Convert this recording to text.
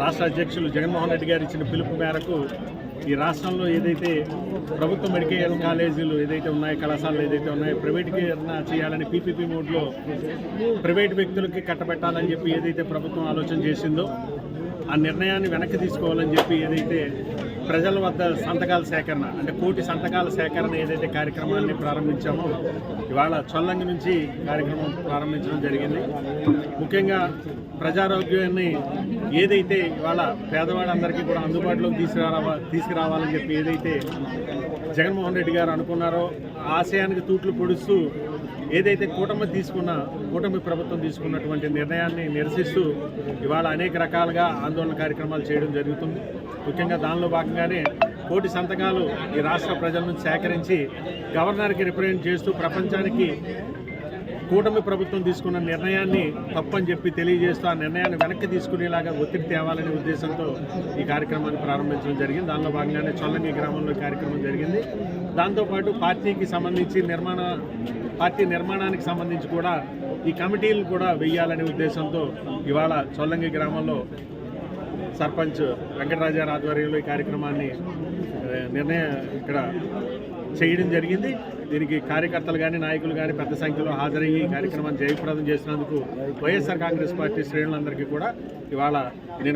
రాష్ట్ర అధ్యక్షులు జగన్మోహన్ రెడ్డి గారు ఇచ్చిన పిలుపు మేరకు ఈ రాష్ట్రంలో ఏదైతే ప్రభుత్వ మెడికల్ కాలేజీలు ఏదైతే ఉన్నాయో కళాశాలలు ఏదైతే ఉన్నాయో ప్రైవేటీకరణ చేయాలని పీపీపీ మోడ్లో ప్రైవేట్ వ్యక్తులకి కట్టబెట్టాలని చెప్పి ఏదైతే ప్రభుత్వం ఆలోచన చేసిందో ఆ నిర్ణయాన్ని వెనక్కి తీసుకోవాలని చెప్పి ఏదైతే ప్రజల వద్ద సంతకాల సేకరణ అంటే కోటి సంతకాల సేకరణ ఏదైతే కార్యక్రమాన్ని ప్రారంభించామో ఇవాళ చొల్లంగి నుంచి కార్యక్రమం ప్రారంభించడం జరిగింది. ముఖ్యంగా ప్రజారోగ్యాన్ని ఏదైతే ఇవాళ పేదవాళ్ళందరికీ కూడా అందుబాటులోకి తీసుకురావా తీసుకురావాలని చెప్పి ఏదైతే జగన్మోహన్ రెడ్డి గారు అనుకున్నారో ఆశయానికి తూట్లు పొడుస్తూ ఏదైతే కూటమి తీసుకున్న కూటమి ప్రభుత్వం తీసుకున్నటువంటి నిర్ణయాన్ని నిరసిస్తూ ఇవాళ అనేక రకాలుగా ఆందోళన కార్యక్రమాలు చేయడం జరుగుతుంది. ముఖ్యంగా దానిలో భాగంగానే కోటి సంతకాలు ఈ రాష్ట్ర ప్రజల నుంచి సేకరించి గవర్నర్కి రిప్రజెంట్ చేస్తూ ప్రపంచానికి కూటమి ప్రభుత్వం తీసుకున్న నిర్ణయాన్ని తప్పని చెప్పి తెలియజేస్తూ ఆ నిర్ణయాన్ని వెనక్కి తీసుకునేలాగా ఒత్తిడి తేవాలనే ఉద్దేశంతో ఈ కార్యక్రమాన్ని ప్రారంభించడం జరిగింది. దానిలో భాగంగానే చొల్లంగి గ్రామంలో కార్యక్రమం జరిగింది. దాంతోపాటు పార్టీకి సంబంధించి నిర్మాణ పార్టీ నిర్మాణానికి సంబంధించి కూడా ఈ కమిటీలు కూడా వెయ్యాలనే ఉద్దేశంతో ఇవాళ చొల్లంగి గ్రామంలో సర్పంచ్ వెంకటరాజారు ఆధ్వర్యంలో ఈ కార్యక్రమాన్ని నిర్ణయం ఇక్కడ చేయడం జరిగింది. దీనికి కార్యకర్తలు కానీ నాయకులు కానీ పెద్ద సంఖ్యలో హాజరయ్యి కార్యక్రమాన్ని జయప్రదం చేసినందుకు వైఎస్ఆర్ కాంగ్రెస్ పార్టీ శ్రేణులందరికీ కూడా ఇవాళ నేను